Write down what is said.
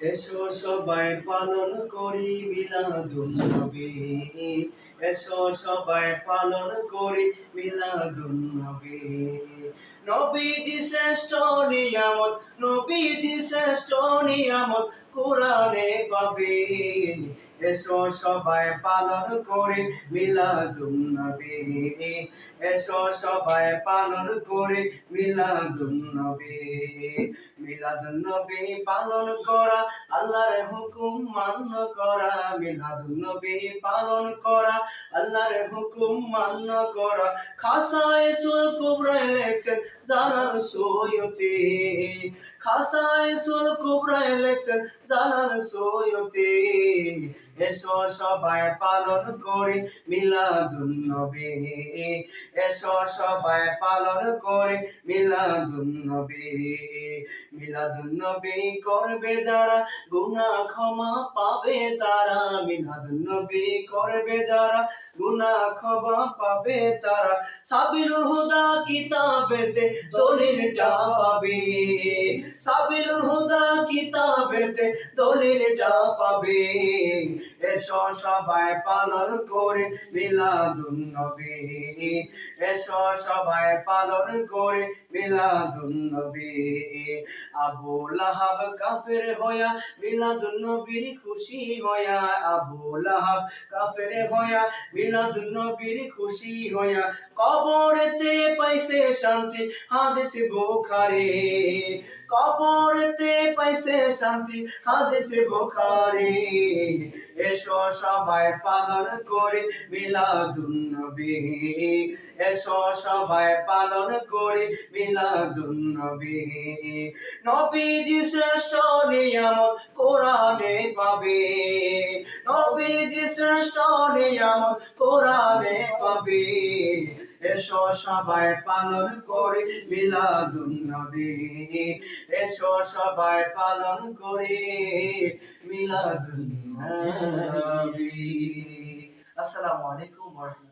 এসো সবাই পালন করি মিলাদুন নবী। এসো সবাই পালন করি মিলাদুন নবী। নবীজি শ্রেষ্ঠ নিয়ামত, নবীজি শ্রেষ্ঠ নিয়ামত কোরআনে পাবে। এসো সবাই পালন করে মিলাদুন নবী। এসো সবাই পালন করে মিলাদুন নবী। মিলাদুন নবী পালন করা, আল্লাহর হুকুম মান্য করা মিলাদ নবী পালন করা, আল্লাহর হুকুম মান্য করা। খাসায় সুল কুবরায় লেখছেন জালাল সৈয়তি খাসায় সুল কুবরায় লেখছেন জালাল সৈয়তে এসো সবাই পালন করে, মিলাদুন নবী। এসো সবাই পালন করে, মিলাদুন নবী। মিলাদুন নবী করবে যারা, গুনাহ ক্ষমা পাবে তারা। মিলাদুন নবী করবে যারা, গুনাহ ক্ষমা পাবে তারা। সাবিলুল হুদা কিতাবেতে দলিলটা পাবে। সাবিলুল হুদা কিতাবেতে দলিলটা পাবে। এসো সবাই পালন করে মিলাদুন নবী এসো সবাই পালন করে মিলাদুন নবী আবু লাহাব কাফের হয়া মিলাদুন নবীর খুশি হয়া আবু লাহাব কাফের হয়া মিলাদুন নবীর খুশি হয়া কবরেতে পাইছে শান্তি, হাদিস বুখারী। কবরেতে পাইছে শান্তি হাদিস বুখারী। এসো সবাই পালন করে মিলাদুন নবী। এসো সবাই পালন করে মিলাদুন নবী। নবীজি শ্রেষ্ঠ নিয়ামত কোরআনে পাবে। নবীজি শ্রেষ্ঠ নিয়ামত কোরআনে পাবে। এসো সবাই পালন করি মিলাদুন নবী। এসো সবাই পালন করি মিলাদুন নবী। আসসালামু আলাইকুম ওয়া